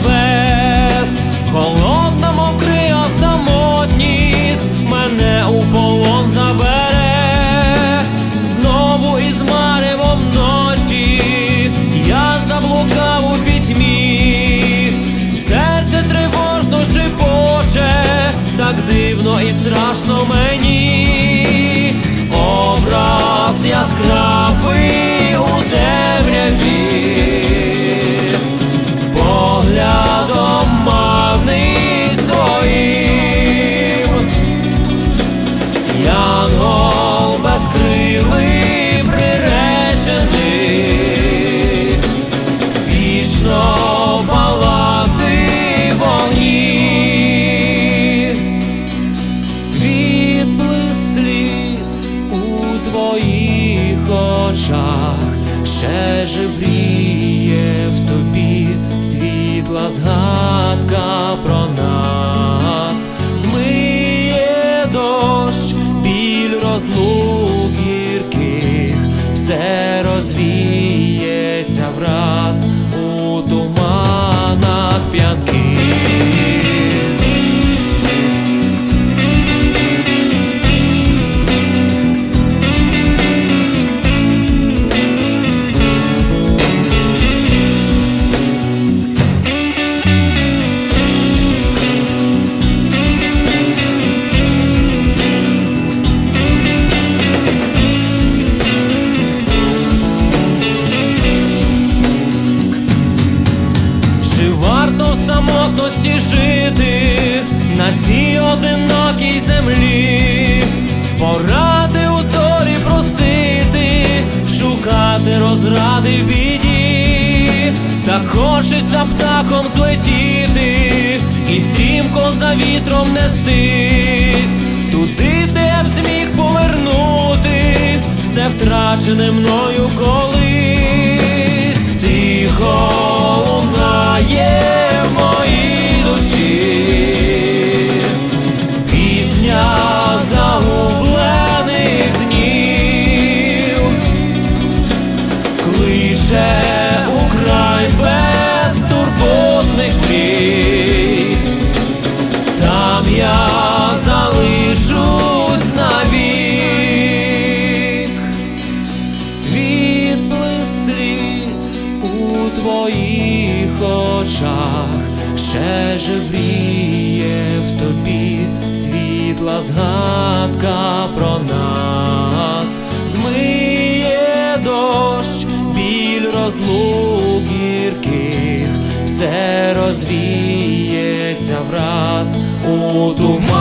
небес, холодна, мов самотність, мене у полон забере, знову із маревом ночі, я заблукав у пітьмі, серце тривожно шипоче, так дивно і страшно мені, образ яскравий. feeling летіти і стрімко за вітром нестись, туди, де б зміг повернути все втрачене мною коло. твоїх очах, ще живріє в тобі світла згадка про нас, змиє дощ, біль розлук гірких, все розвіється враз у туман.